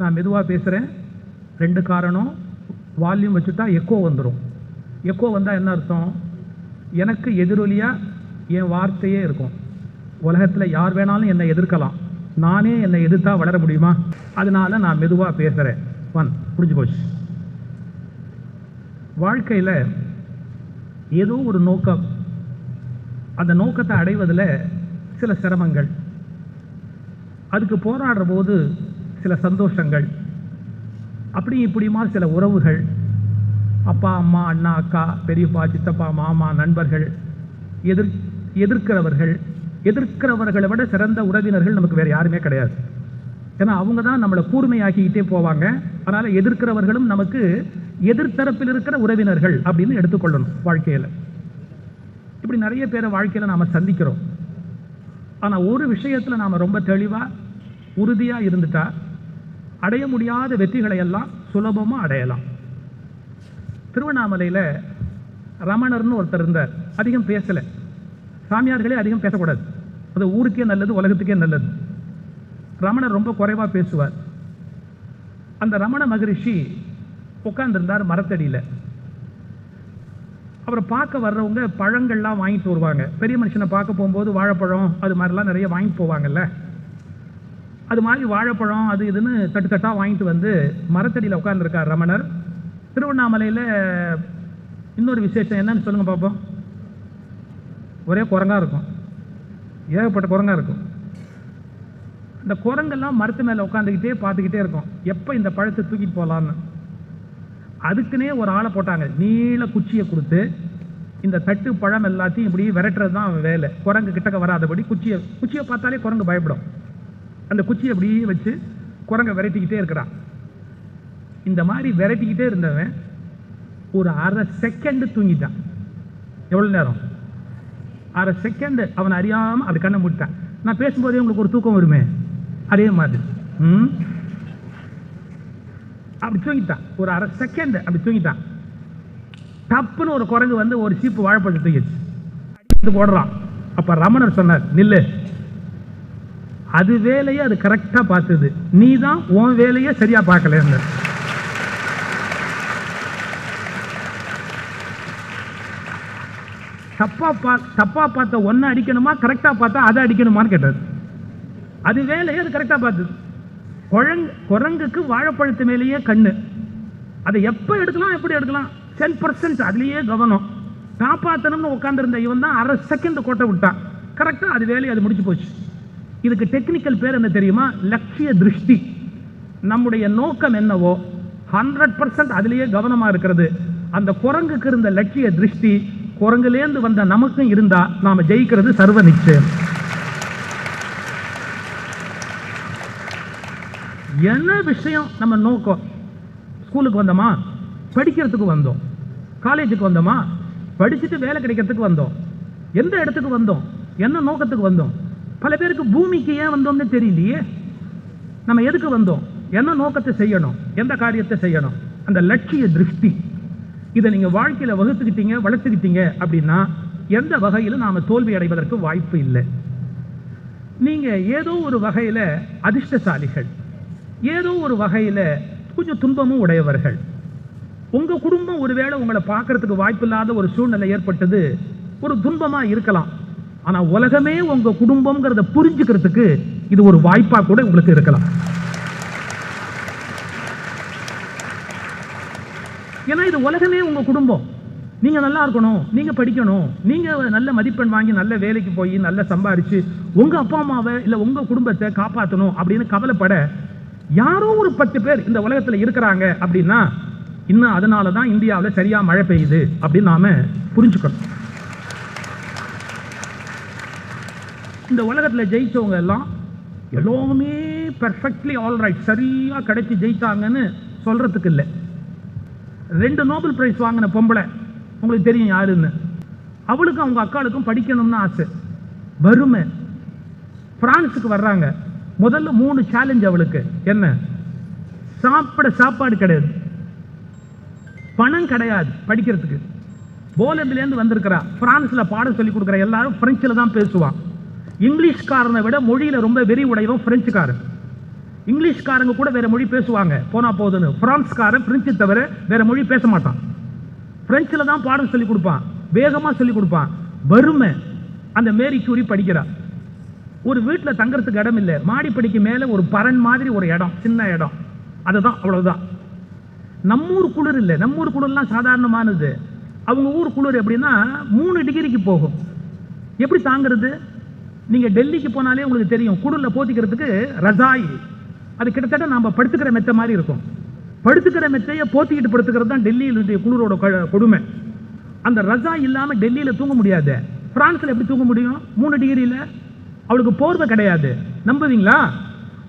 நான் மெதுவாக பேசுகிறேன் ரெண்டு காரணம். வால்யூம் வச்சுட்டா எக்கோ வந்துடும் எக்கோ வந்தால் என்ன அர்த்தம்? எனக்கு எதிரொலியாக என் வார்த்தையே இருக்கும். உலகத்தில் யார் வேணாலும் என்னை எதிர்க்கலாம். நானே என்னை எதிர்த்தா வளர முடியுமா? அதனால நான் மெதுவாக பேசுகிறேன் ஒன் புரிஞ்சு போச்சு. வாழ்க்கையில் ஏதோ ஒரு நோக்கம். அந்த நோக்கத்தை அடைவதில் சில சிரமங்கள். அதுக்கு போராடுற போது சில சந்தோஷங்கள் அப்படி இப்படிமா சில உறவுகள். அப்பா அம்மா அண்ணா அக்கா பெரியப்பா சித்தப்பா மாமா நண்பர்கள் எதிர் எதிர்க்கிறவர்கள். எதிர்க்கிறவர்களை விட சிறந்த உறவினர்கள் நமக்கு வேறு யாருமே கிடையாது. ஏன்னா அவங்க தான் நம்மளை கூர்மையாக்கிக்கிட்டே போவாங்க. அதனால் எதிர்க்கிறவர்களும் நமக்கு எதிர்த்தரப்பில் இருக்கிற உறவினர்கள் அப்படின்னு எடுத்துக்கொள்ளணும் வாழ்க்கையில். இப்படி நிறைய பேரை வாழ்க்கையில் நாம் சந்திக்கிறோம். ஆனால் ஒரு விஷயத்தில் நாம் ரொம்ப தெளிவாக உறுதியாக இருந்துட்டா அடைய முடியாத வெற்றிகளை எல்லாம் சுலபமாக அடையலாம். திருவண்ணாமலையில் ரமணர்னு ஒருத்தர் இருந்தார். அதிகம் பேசலை. சாமியார்களே அதிகம் பேசக்கூடாது. அது ஊருக்கே நல்லது உலகத்துக்கே நல்லது. ரமணர் ரொம்ப குறைவாக பேசுவார். அந்த ரமண மகரிஷி உட்காந்துருந்தார் மரத்தடியில். அவரை பார்க்க வர்றவங்க பழங்கள்லாம் வாங்கிட்டு வருவாங்க. பெரிய மனுஷனை பார்க்க போகும்போது வாழைப்பழம் அது மாதிரிலாம் நிறைய வாங்கிட்டு போவாங்கல்ல. அது மாதிரி வாழைப்பழம் அது இதுன்னு தட்டு தட்டாக வாங்கிட்டு வந்து மரத்தடியில் உட்கார்ந்துருக்கார் ரமணர். திருவண்ணாமலையில் இன்னொரு விசேஷம் என்னன்னு சொல்லுங்கள் பார்ப்போம் ஒரே குரங்காக இருக்கும். ஏகப்பட்ட குரங்கா இருக்கும். அந்த குரங்கெல்லாம் மரத்து மேலே உட்காந்துக்கிட்டே பார்த்துக்கிட்டே இருக்கும். எப்போ இந்த பழத்தை தூக்கிட்டு போகலான்னு அதுக்குன்னே ஒரு ஆளை போட்டாங்க. நீள குச்சியை கொடுத்து இந்த தட்டு பழம் எல்லாத்தையும் இப்படி விரட்டுறது தான் வேலை. குரங்கு கிட்டக்க வராதபடி குச்சியை குச்சியை பார்த்தாலே குரங்கு பயப்படும். அந்த குச்சியை அப்படியே வச்சு குரங்கை விரட்டிக்கிட்டே இருக்கிறான். இந்த மாதிரி விரட்டிக்கிட்டே இருந்தவன் ஒரு அரை செகண்டு தூங்கிட்டான். எவ்வளோ நேரம்? அரை செகண்டு அவன் அறியாமல் அது கண்ணை மூடிட்டான். நான் பேசும்போதே உங்களுக்கு ஒரு தூக்கம் வருமே? அதே மாதிரி. ம்? அப்படி தூங்கிட்டான். ஒரு அரை செகண்ட் அப்படி தூங்கிட்டான். டப்புன்னு ஒரு குரங்கு வந்து ஒரு சீப்பு வாழைப்பழத்தை தூங்கிடுச்சு அடித்து போடுறான் அப்போ ரமணர் சொன்னார் நில்லு. அது வேலையை அது கரெக்டாக பார்த்தது. நீ தான் உன் வேலையை சரியா பார்க்கல தப்பா பா தப்பா பார்த்த ஒன்ன அடிக்கணுமா கரெக்டா பார்த்தா அதை அடிக்கணுமான்னு கேட்டது. அது வேலையை அது கரெக்டா பார்த்தது. குழங்கு குரங்குக்கு வாழைப்பழத்து மேலேயே கண்ணு. அதை எப்போ எடுக்கலாம் எப்படி எடுக்கலாம்? டென் பர்சன்ட் அதுலேயே கவனம். காப்பாற்றணும்னு உட்காந்துருந்த இவன் தான் அரை செகண்ட் கோட்டை விட்டான். கரெக்டாக அது வேலையை அது முடிச்சு போச்சு. இதுக்கு டெக்னிக்கல் பேர் என்ன தெரியுமா? லட்சிய திருஷ்டி. நம்முடைய நோக்கம் என்னவோ ஹண்ட்ரட் பர்சன்ட் அதுலேயே கவனமாக இருக்கிறது. அந்த குரங்குக்கு இருந்த லட்சிய திருஷ்டி குரங்குலேருந்து வந்த நமக்கும் இருந்தால் நாம் ஜெயிக்கிறது சர்வ நிச்சயம். என்ன விஷயம் நம்ம நோக்கம்? ஸ்கூலுக்கு வந்தோமா? படிக்கிறதுக்கு வந்தோம். காலேஜுக்கு வந்தோமா? படிச்சுட்டு வேலை கிடைக்கிறதுக்கு வந்தோம். எந்த இடத்துக்கு வந்தோம்? என்ன நோக்கத்துக்கு வந்தோம்? பல பேருக்கு பூமிக்கு ஏன் வந்தோம்னு தெரியலையே? நம்ம எதுக்கு வந்தோம்? என்ன நோக்கத்தை செய்யணும்? எந்த காரியத்தை செய்யணும்? அந்த லட்சிய திருஷ்டி. இதை நீங்கள் வாழ்க்கையில் வகுத்துக்கிட்டீங்க வளர்த்துக்கிட்டீங்க அப்படின்னா எந்த வகையிலும் நாம் தோல்வி அடைவதற்கு வாய்ப்பு இல்லை. நீங்கள் ஏதோ ஒரு வகையில் அதிர்ஷ்டசாலிகள். ஏதோ ஒரு வகையில் கொஞ்சம் துன்பமும் உடையவர்கள். உங்கள் குடும்பம் ஒருவேளை உங்களை பார்க்கறதுக்கு வாய்ப்பில்லாத ஒரு சூழ்நிலை ஏற்பட்டது ஒரு துன்பமாக இருக்கலாம். ஆனா உலகமே உங்க குடும்பம்ங்கிறத புரிஞ்சுக்கிறதுக்கு இது ஒரு வாய்ப்பா கூட உங்களுக்கு இருக்கலாம். ஏன்னா இது உலகமே உங்க குடும்பம். நீங்க நல்லா இருக்கணும் நீங்க படிக்கணும் நீங்க நல்ல மதிப்பெண் வாங்கி நல்ல வேலைக்கு போய் நல்லா சம்பாரிச்சு உங்க அப்பா அம்மாவை இல்ல உங்க குடும்பத்தை காப்பாற்றணும் அப்படின்னு கவலைப்பட யாரோ ஒரு பத்து பேர் இந்த உலகத்துல இருக்கிறாங்க அப்படின்னா இன்னும் அதனால தான் இந்தியாவில் சரியா மழை பெய்யுது அப்படின்னு நாம புரிஞ்சுக்கணும். இந்த உலகத்துல ஜெயித்தவங்க எல்லாம் எல்லாமே பெர்ஃபெக்ட்லி ஆல்ரைட் சரியாக சரியா கிடைச்சி ஜெயித்தாங்கன்னு சொல்றதுக்கு இல்லை. ரெண்டு நோபல் ப்ரைஸ் வாங்கின பொம்பளை உங்களுக்கு தெரியும் யாருன்னு. அவளுக்கும் அவங்க அக்காளுக்கும் படிக்கணும்னு ஆசை. வறுமை. பிரான்ஸுக்கு வர்றாங்க. முதல்ல மூணு சேலஞ்ச் அவளுக்கு. என்ன? சாப்பிட சாப்பாடு கிடையாது. பணம் கிடையாது படிக்கிறதுக்கு. போலந்துலேருந்து வந்திருக்கிறா. ஃப்ரான்ஸில் பாடம் சொல்லி கொடுக்குற எல்லாரும் ஃப்ரெஞ்சில் தான் பேசுவான். இங்கிலீஷ்காரனை விட மொழியில் ரொம்ப வெறி உடையவன் பிரெஞ்சுக்காரன். இங்கிலீஷ்காரங்க கூட வேற மொழி பேசுவாங்க. போனா போதுன்னு. பிரான்ஸ்காரன் பிரெஞ்சு தவிர வேற மொழி பேச மாட்டான். பிரெஞ்சில் தான் பாடம் சொல்லி கொடுப்பான். வேகமாக சொல்லி கொடுப்பான். வறுமை. அந்த மேரி கியூரி படிக்கிறா. ஒரு வீட்டில் தங்கறதுக்கு இடம் இல்லை. மாடிப்படிக்கு மேலே ஒரு பரன் மாதிரி ஒரு இடம். சின்ன இடம். அதுதான் அவ்வளவுதான். நம்மூர் குளிர் இல்லை. நம்மூர் குளிர்லாம் சாதாரணமானது. அவங்க ஊர் குளிர் எப்படின்னா மூணு டிகிரிக்கு போகும். எப்படி தாங்கிறது? நீங்கள் டெல்லிக்கு போனாலே உங்களுக்கு தெரியும். குடலில் போத்திக்கிறதுக்கு ரஜாய் அது கிட்டத்தட்ட நாம் படுத்துக்கிற மெத்த மாதிரி இருக்கும். படுத்துக்கிற மெத்தையை போத்திக்கிட்டு படுத்துக்கிறது தான் டெல்லியிலுடைய குளிரோட க- கொடுமை. அந்த ரஜா இல்லாமல் டெல்லியில் தூங்க முடியாது. ஃப்ரான்ஸில் எப்படி தூங்க முடியும்? மூணு டிகிரியில். அவளுக்கு போர்வை கிடையாது. நம்புவீங்களா?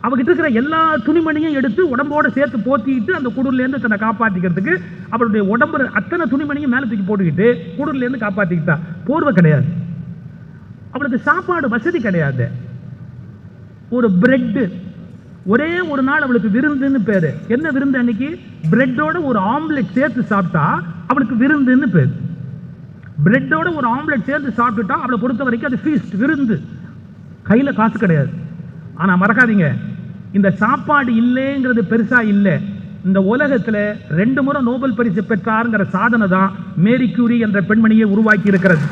அவகிட்ட இருக்கிற எல்லா துணிமணியும் எடுத்து உடம்போட சேர்த்து போத்திட்டு அந்த குடூர்லேருந்து தன்னை காப்பாற்றிக்கிறதுக்கு அவளுடைய உடம்பு அத்தனை துணிமணியும் மேலே தூக்கி போட்டுக்கிட்டு குடூர்லேருந்து காப்பாற்றிக்கிட்டா போர்வை கிடையாது. அவளுக்கு சாப்பாடு வசதி கிடையாது. ஒரு பிரெட்டு ஒரே ஒரு நாள் அவளுக்கு விருந்துன்னு பேரு. என்ன விருந்து அன்னைக்கு? பிரெட்டோட ஒரு ஆம்லெட் சேர்த்து சாப்பிட்டா அவளுக்கு விருந்துன்னு பேரு. பிரெட்டோட ஒரு ஆம்லெட் சேர்த்து சாப்பிட்டுட்டா அவளை பொறுத்த வரைக்கும் அது ஃபீஸ்ட் விருந்து. கையில் காசு கிடையாது. ஆனால் மறக்காதீங்க. இந்த சாப்பாடு இல்லைங்கிறது பெருசாக இல்லை. இந்த உலகத்தில் ரெண்டு முறை நோபல் பரிசு பெற்றாருங்கிற சாதனை தான் மேரி கியூரி என்ற பெண்மணியை உருவாக்கி இருக்கிறது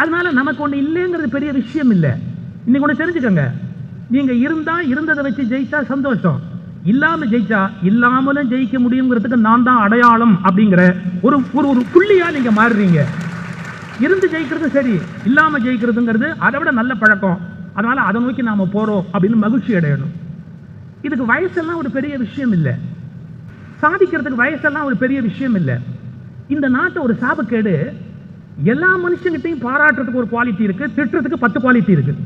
அதனால நமக்கு ஒன்று இல்லைங்கிறது பெரிய விஷயம் இல்லை. இன்னைக்கு ஒன்று தெரிஞ்சுக்கோங்க. நீங்க இருந்தா இருந்ததை வச்சு ஜெயிச்சா சந்தோஷம். இல்லாம ஜெயிச்சா இல்லாமலும் ஜெயிக்க முடியுங்கிறதுக்கு நான் தான் அடையாளம் அப்படிங்கிற ஒரு ஒரு ஒரு புள்ளியா நீங்க மாறுறீங்க. இருந்து ஜெயிக்கிறது சரி இல்லாம ஜெயிக்கிறதுங்கிறது அதை விட நல்ல பழக்கம். அதனால அதை நோக்கி நாம போறோம் அப்படின்னு மகிழ்ச்சி அடையணும். இதுக்கு வயசெல்லாம் ஒரு பெரிய விஷயம் இல்லை. சாதிக்கிறதுக்கு வயசெல்லாம் ஒரு பெரிய விஷயம் இல்லை. இந்த நாட்டை ஒரு சாபக்கேடு எல்லா மனுஷங்கிட்டையும் பாராட்டுறதுக்கு ஒரு குவாலிட்டி இருக்கு திட்டுறதுக்கு பத்து குவாலிட்டி இருக்கு.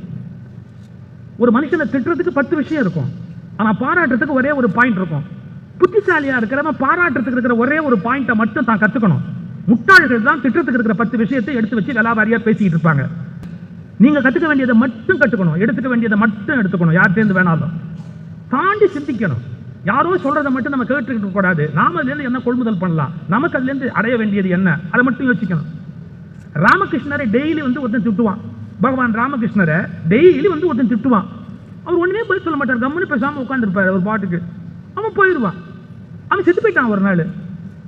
ஒரு மனுஷனை திட்டுறதுக்கு பத்து விஷயம் இருக்கும். ஆனா பாராட்டுறதுக்கு ஒரே ஒரு பாயிண்ட் இருக்கும். புத்திசாலியா இருக்கிறவன் பாராட்டுறதுக்கு இருக்கிற ஒரே ஒரு பாயிண்ட்டை மட்டும் தான் கத்துக்கணும். முட்டாள்கள் தான் திட்டத்துக்கு இருக்கிற பத்து விஷயத்தை எடுத்து வச்சு விலாவாரியா பேசிக்கிட்டு இருப்பாங்க. நீங்க கத்துக்க வேண்டியதை மட்டும் கத்துக்கணும். எடுத்துக்க வேண்டியதை மட்டும் எடுத்துக்கணும். யார்கிட்டேருந்து வேணாலும். தாண்டி சிந்திக்கணும். யாரோ சொல்றதை மட்டும் நம்ம கேட்டுக்கிட்டு கூடாது நாம அதுல இருந்து என்ன கொள்முதல் பண்ணலாம்? நமக்கு அதுல இருந்து அடைய வேண்டியது என்ன? அதை மட்டும் யோசிக்கணும். ராமகிருஷ்ணரை டெய்லி வந்து ஒருத்தன் திட்டுவான். பகவான் ராமகிருஷ்ணரை டெய்லி வந்து ஒருத்தன் திட்டுவான். அவர் ஒன்றுமே பதில் சொல்ல மாட்டார். கம்முன்னு பேசாமல் உட்காந்துருப்பாரு ஒரு பாட்டுக்கு. அவன் போயிடுவான். அவன் செத்து போயிட்டான் ஒரு நாள்.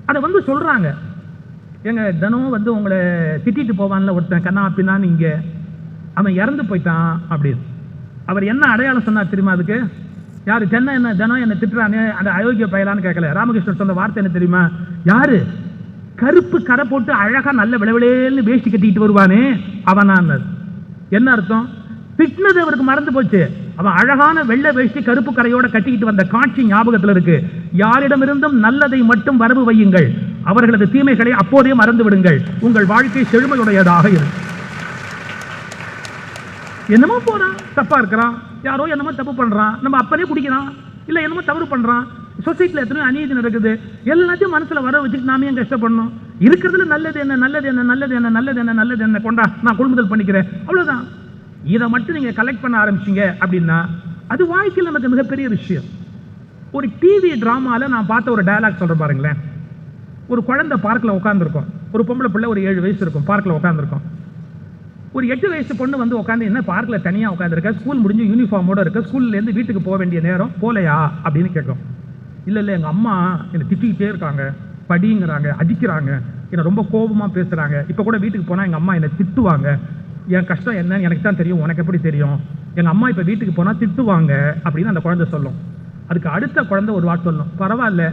அதை வந்து சொல்கிறாங்க எங்க தினமும் வந்து உங்களை திட்டிட்டு போவான்ல ஒருத்தன் கண்ணா பின்னான்னு இங்கே. அவன் இறந்து போயிட்டான் அப்படின்னு. அவர் என்ன அடையாளம் சொன்னார் தெரியுமா அதுக்கு? யார் தென்னை என்ன தினம் என்னை திட்டுறானே அந்த அயோக்கிய பயலான்னு கேட்கல. ராமகிருஷ்ணன் சொன்ன வார்த்தை என்ன தெரியுமா? யாரு? கருப்பு கரை போட்டு அழகா நல்ல விளவிலேன்னு வேஷ்டி கட்டிக்கிட்டு வருவானே அவனான் என்ன அர்த்தம்? திட்டினது அவருக்கு மறந்து போச்சு. அவன் அழகான வெள்ளை வேஷ்டி கருப்பு கரையோட கட்டிக்கிட்டு வந்த காட்சி ஞாபகத்தில் இருக்கு. யாரிடமிருந்தும் நல்லதை மட்டும் வரவு வையுங்கள். அவர்களது தீமைகளை அப்போதே மறந்து விடுங்கள். உங்கள் வாழ்க்கை செழுமையுடையதாக இருக்கும் என்னமோ போறான் தப்பா இருக்கிறான். யாரோ என்னமோ தப்பு பண்றான். நம்ம அப்பனே குடிக்கிறான் இல்ல என்னமோ தவறு பண்றான். சொசைட்டியில் எத்தனையோ அநீதி நடக்குது. எல்லாத்தையும் மனசில் வர வச்சுட்டு நாம ஏன் கஷ்டப்படணும்? இருக்கிறதுல நல்லது என்ன நல்லது என்ன நல்லது என்ன நல்லது என்ன நல்லது என்ன கொண்டா நான் கொள்முதல் பண்ணிக்கிறேன். அவ்வளோதான் இதை மட்டும் நீங்கள் கலெக்ட் பண்ண ஆரம்பிச்சிங்க அப்படின்னா அது வாழ்க்கையில் நமக்கு மிகப்பெரிய விஷயம். ஒரு டிவி ட்ராமாவில் நான் பார்த்த ஒரு டயலாக் சொல்கிறேன் பாருங்களேன். ஒரு குழந்தை பார்க்கில் உட்காந்துருக்கோம் ஒரு பொம்பளை பிள்ளை ஒரு ஏழு வயசு இருக்கும் பார்க்கில் உட்காந்துருக்கும் ஒரு எட்டு வயசு பொண்ணு வந்து உட்காந்து என்ன பார்க்கில் தனியாக உட்காந்துருக்க ஸ்கூல் முடிஞ்சு யூனிஃபார்மோடு இருக்க? ஸ்கூல்லேருந்து வீட்டுக்கு போக வேண்டிய நேரம் போலையா? அப்படின்னு கேட்கும். இல்லை இல்லை எங்கள் அம்மா என்னை திட்டிக்கிட்டே இருக்காங்க படிங்கிறாங்க அடிக்கிறாங்க என்னை ரொம்ப கோபமாக பேசுகிறாங்க இப்போ கூட வீட்டுக்கு போனால் எங்கள் அம்மா என்னை திட்டுவாங்க. என் கஷ்டம் என்னன்னு எனக்கு தான் தெரியும் உனக்கு எப்படி தெரியும்? எங்கள் அம்மா இப்போ வீட்டுக்கு போனால் திட்டுவாங்க அப்படின்னு அந்த குழந்தை சொல்லும். அதுக்கு அடுத்த குழந்தை ஒரு வார்த்தை சொல்லும். பரவாயில்ல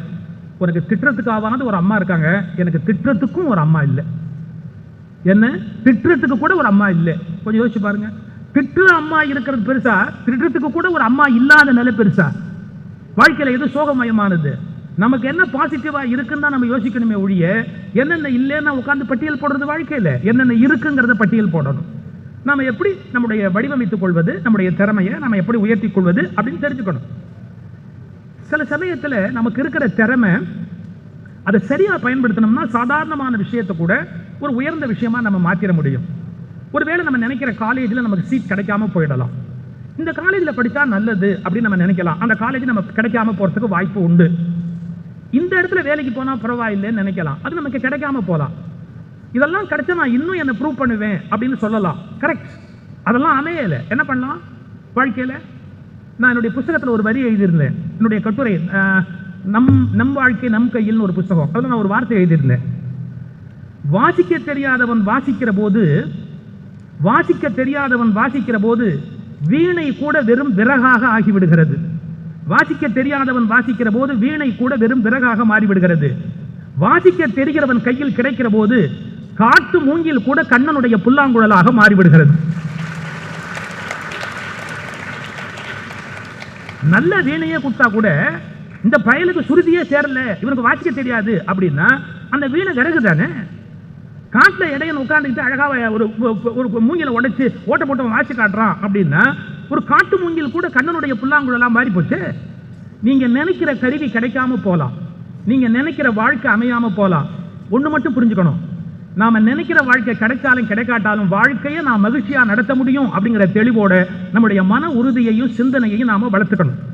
உனக்கு திட்டுறதுக்காவது ஒரு அம்மா இருக்காங்க. எனக்கு திட்டுறதுக்கும் ஒரு அம்மா இல்லை. என்ன? திட்டுறதுக்கு கூட ஒரு அம்மா இல்லை. கொஞ்சம் யோசிச்சு பாருங்க. திட்டுற அம்மா இருக்கிறது பெருசா? திட்டுறதுக்கு கூட ஒரு அம்மா இல்லாத நிலை பெருசா? வாழ்க்கையில் எது சோகமயமானது? நமக்கு என்ன பாசிட்டிவாக இருக்குன்னு தான் நம்ம யோசிக்கணுமே ஒழிய என்னென்ன இல்லைன்னா உட்காந்து பட்டியல் போடுறது வாழ்க்கையில்? என்னென்ன இருக்குங்கிறத பட்டியல் போடணும். நம்ம எப்படி நம்முடைய வடிவமைத்துக் கொள்வது நம்முடைய திறமையை நம்ம எப்படி உயர்த்தி கொள்வது அப்படின்னு தெரிஞ்சுக்கணும். சில சமயத்தில் நமக்கு இருக்கிற திறமை அதை சரியாக பயன்படுத்தினோம்னா சாதாரணமான விஷயத்தை கூட ஒரு உயர்ந்த விஷயமா நம்ம மாத்திர முடியும். ஒருவேளை நம்ம நினைக்கிற காலேஜில் நமக்கு சீட் கிடைக்காம போயிடலாம். இந்த காலேஜில் படித்தா நல்லது அப்படின்னு நம்ம நினைக்கலாம். அந்த காலேஜ் நமக்கு கிடைக்காம போகிறதுக்கு வாய்ப்பு உண்டு. இந்த இடத்துல வேலைக்கு போனால் பரவாயில்லைன்னு நினைக்கலாம். அது நமக்கு கிடைக்காம போகலாம் இதெல்லாம் கிடைச்சா நான் இன்னும் என்ன ப்ரூவ் பண்ணுவேன் அப்படின்னு சொல்லலாம். கரெக்ட் அதெல்லாம் அமையலை. என்ன பண்ணலாம்? வாழ்க்கையில் நான் என்னுடைய புஸ்தகத்தில் ஒரு வரி எழுதியிருந்தேன். என்னுடைய கட்டுரை நம் நம் வாழ்க்கை நம் கையில்னு ஒரு புஸ்தகம். அதில் நான் ஒரு வார்த்தை எழுதியிருந்தேன். வாசிக்க தெரியாதவன் வாசிக்கிற போது வாசிக்க தெரியாதவன் வாசிக்கிற போது வீணை கூட வெறும் விறகாக ஆகிவிடுகிறது. வாசிக்க தெரியாதவன் வாசிக்கிற போது வீணை கூட வெறும் விறகாக மாறிவிடுகிறது. வாசிக்க தெரிகிறவன் கையில் கிடைக்கிற போது காட்டு மூங்கில் கூட கண்ணனுடைய புல்லாங்குழலாக மாறிவிடுகிறது. நல்ல வீணையே கொடுத்தா கூட இந்த பயலுக்கு சுருதியே சேரல இவனுக்கு வாசிக்க தெரியாது அப்படின்னா அந்த வீணை விறகு தானே காட்டில் இடையன் உட்காந்துக்கிட்டு அழகாக ஒரு ஒரு- மூங்கில உடைச்சு ஓட்ட போட்டு வாசி காட்டுறான் அப்படின்னா ஒரு காட்டு மூங்கில் கூட கண்ணனுடைய புல்லாங்குழலாம் மாறி போச்சு. நீங்கள் நினைக்கிற கருவி கிடைக்காம போகலாம் நீங்கள் நினைக்கிற வாழ்க்கை அமையாமல் போகலாம் ஒன்று மட்டும் புரிஞ்சுக்கணும். நாம் நினைக்கிற வாழ்க்கை கிடைச்சாலும் கிடைக்காட்டாலும் வாழ்க்கையை நாம் மகிழ்ச்சியாக நடத்த முடியும் அப்படிங்கிற தெளிவோட நம்முடைய மன உறுதியையும் சிந்தனையையும் நாம் வளர்த்துக்கணும்.